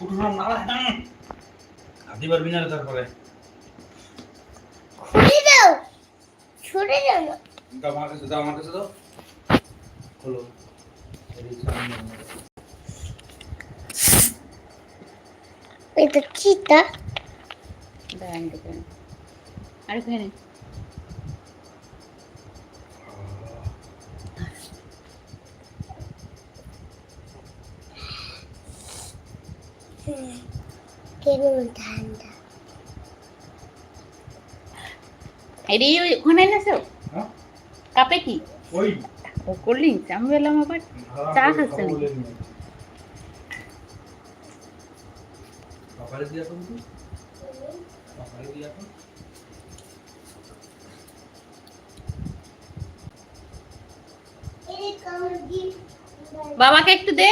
কুটুম না। আদি পারবি না তারপরে। খুলে দাও। ছুটে যাও না। দাও আমার কাছে দাও আমার কাছে দাও। খোলো। এদিক সামনে এটা চিতা দাঁড়ান দেখেন আর কেমন ঠান্ডা এটি ওখানে এনেছো হ্যাঁ? কাপে কি? ওই। ও কোল্ড ড্রিঙ্কস আমি বললাম আবার। হারাম চা করে খাচ্ছে খাব নাকি? সকালে দিয়া তো। সকালে দিয়া তো বাবাকে একটু দে।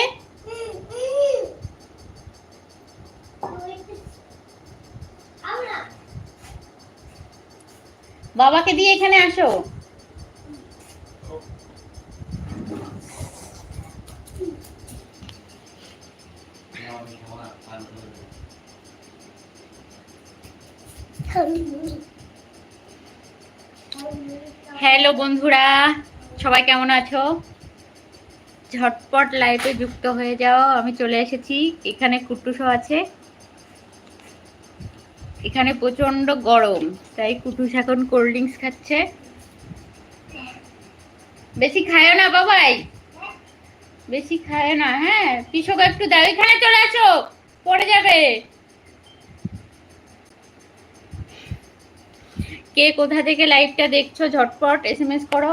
বাবাকে দিয়ে এখানে আসো। হ্যালো বন্ধুরা, সবাই কেমন আছো? ঝটপট লাইভে যুক্ত হয়ে যাও, আমি চলে এসেছি। এখানে কুটুসও আছে। এখানে প্রচণ্ড গরম, তাই কুটুস এখন কোল্ড ড্রিঙ্কস খাচ্ছে। বেশি খায় না বাবাই। বেশি খায় না হ্যাঁ। পিসোকে একটু দাও এখানে চলে আসো, পড়ে যাবে। কে কোথা থেকে লাইভটা দেখছ, ঝটপট এসএমএস করো।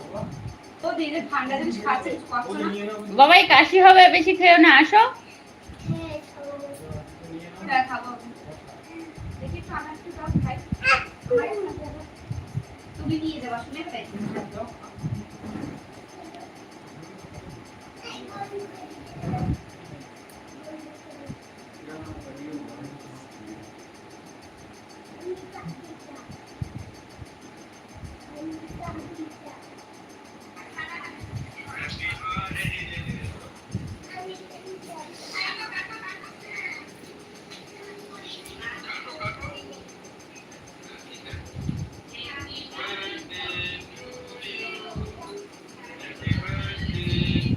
বাবাই কাশি হবে বেশি খেও না আসো। তুমি নিয়ে যাবা শুনে তাই